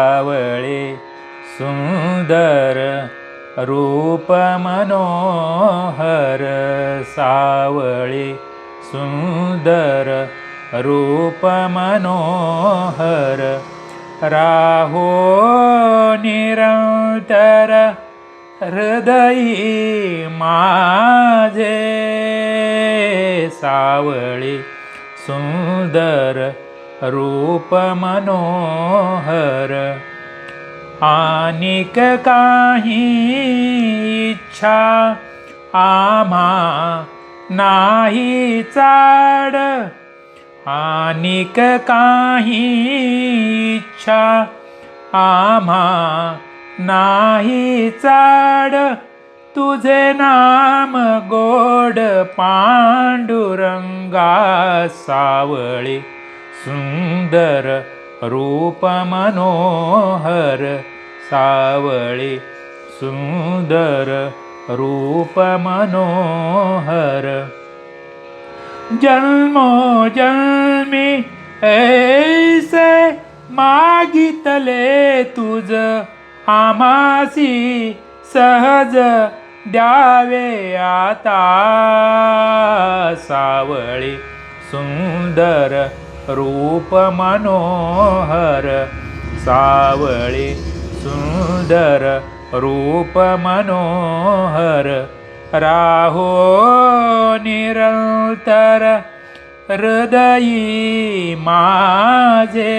सावळे सुंदर रूप मनोहर सावळे सुंदर रूप मनोहर राहो निरंतर हृदयी माझे सावळे सुंदर रूप मनोहर आनिक काही इच्छा आम्हा नाही चाड। आनिक काही इच्छा आम्हा नाही चाड। तुझे नाम गोड पांडुरंगा सावळी। सुंदर रूप मनोहर सावळे सुंदर रूप मनोहर। जन्मोजन्मी ऐसे मागितले तुझ आमासी सहज द्यावे आता। सावळे सुंदर रूप मनोहर सावळे सुंदर रूप मनोहर राहो निरंतर हृदयी माझे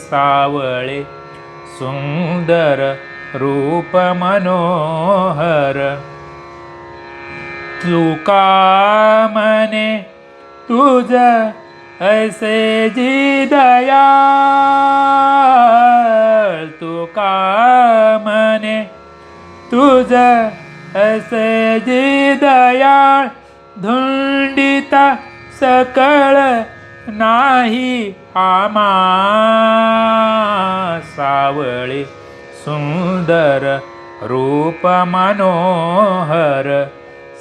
सावळे सुंदर रूप मनोहर तुका मने तुझ ऐसे जी दया तू मने तुझ ऐसे जी दयाळ धुंडिता सकळ नाही आमा सावळी सुंदर रूप मनोहर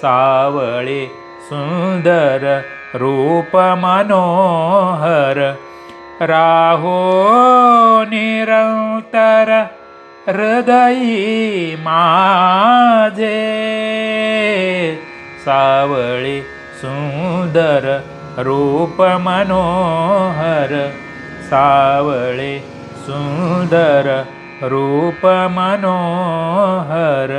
सावळी सुंदर रूप मनोहर राहो निरंतर हृदयी माझे सावळे सुंदर रूप मनोहर सावळे सुंदर रूप मनोहर